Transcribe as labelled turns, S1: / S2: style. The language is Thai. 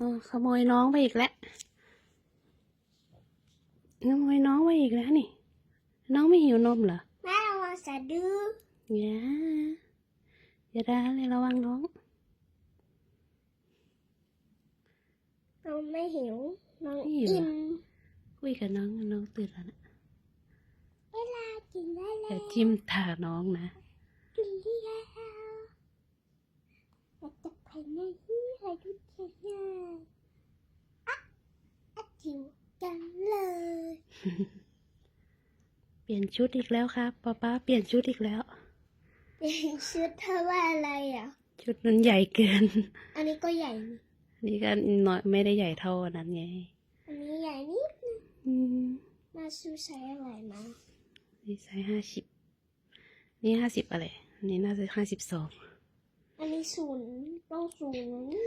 S1: อ๋อขโมยน้องไปอีกแล้วขโมยน้องไปอีกแล้วนี่ น้องไม่หิวนมเหรอ
S2: แม่ระวังสะดือ
S1: อย่าอย่าด่าเลยระวังน้อง
S2: น้องไม่หิวน้อง
S1: ไม่หิว
S2: อิ่ม
S1: คุยกับน้องน้องตื่นแล้วนะ
S2: เวลากินได้แล้
S1: อย่าวจิ้มตาน้องนะ
S2: กินได้แล้วเราจะไปไหนอะไรทุกอย่างอะอะ จิ๋วจังเลย
S1: เปลี่ยนชุดอีกแล้วครับป๊าป๊าเปลี่ยนชุดอีกแล้ว
S2: เป็นชุดเท่าว่าอะไรอะ
S1: ชุดนั้นใหญ่เกิน
S2: อันนี้ก็ใหญ่นี่
S1: นี่ก็น้อยไม่ได้ใหญ่เท่าอันนั้นไง
S2: อันนี้ใหญ่นิดนึง
S1: อืม
S2: มาซูใช้อะไรมา
S1: นี่ใส่ห้าสิบ นี่ห้าสิบอะไรอันนี้น่าจะห้าสิบสอง
S2: อันนี้ศูนย์ต้องศูนย์นะนี่